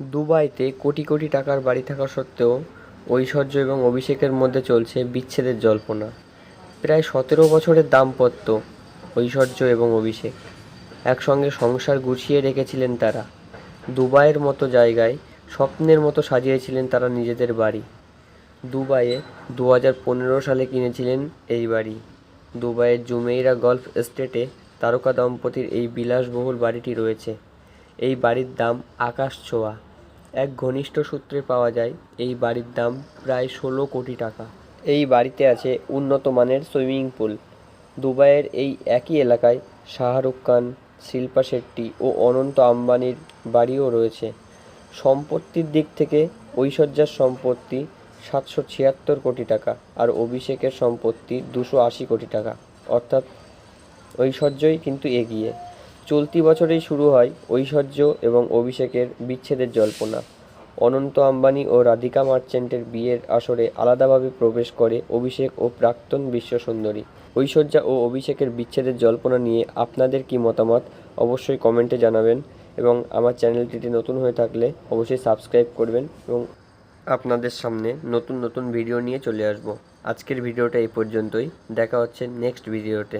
দুবাইতে কোটি কোটি টাকার বাড়ি থাকা সত্ত্বেও ঐশ্বর্য এবং অভিষেকের মধ্যে চলছে বিচ্ছেদের জল্পনা। প্রায় সতেরো বছরের দাম্পত্য, ঐশ্বর্য এবং অভিষেক। একসঙ্গে সংসার গুছিয়ে রেখেছিলেন তারা। দুবাইয়ের মতো জায়গায় স্বপ্নের মতো সাজিয়েছিলেন তারা নিজেদের বাড়ি। দুবাইয়ে দু হাজার পনেরো সালে কিনেছিলেন এই বাড়ি। দুবাইয়ের জুমেইরা গল্ফ এস্টেটে তারকা দম্পতির এই বিলাসবহুল বাড়িটি রয়েছে। এই বাড়ির দাম আকাশ ছোঁয়া। এক ঘনিষ্ঠ সূত্রে পাওয়া যায়, এই বাড়ির দাম প্রায় ষোলো কোটি টাকা। এই বাড়িতে আছে উন্নত মানের সুইমিং পুল। দুবাইয়ের এই একই এলাকায় শাহরুখ খান, শিল্পা শেট্টি ও অনন্ত আম্বানির বাড়িও রয়েছে। সম্পত্তির দিক থেকে ঐশ্বর্যার সম্পত্তি সাতশো ছিয়াত্তর কোটি টাকা আর অভিষেকের সম্পত্তি দুশো আশি কোটি টাকা। অর্থাৎ ঐশ্বর্যই কিন্তু এগিয়ে। চলতি বছরেই শুরু হয় ঐশ্বর্য এবং অভিষেকের বিচ্ছেদের জল্পনা। অনন্ত আম্বানি ও রাধিকা মার্চেন্টের বিয়ের আসরে আলাদাভাবে প্রবেশ করে অভিষেক ও প্রাক্তন বিশ্বসুন্দরী। ঐশ্বর্যা ও অভিষেকের বিচ্ছেদের জল্পনা নিয়ে আপনাদের কি মতামত অবশ্যই কমেন্টে জানাবেন এবং আমার চ্যানেলটিতে নতুন হয়ে থাকলে অবশ্যই সাবস্ক্রাইব করবেন এবং আপনাদের সামনে নতুন নতুন ভিডিও নিয়ে চলে আসব। আজকের ভিডিওটা এই পর্যন্তই। দেখা হচ্ছে নেক্সট ভিডিওতে।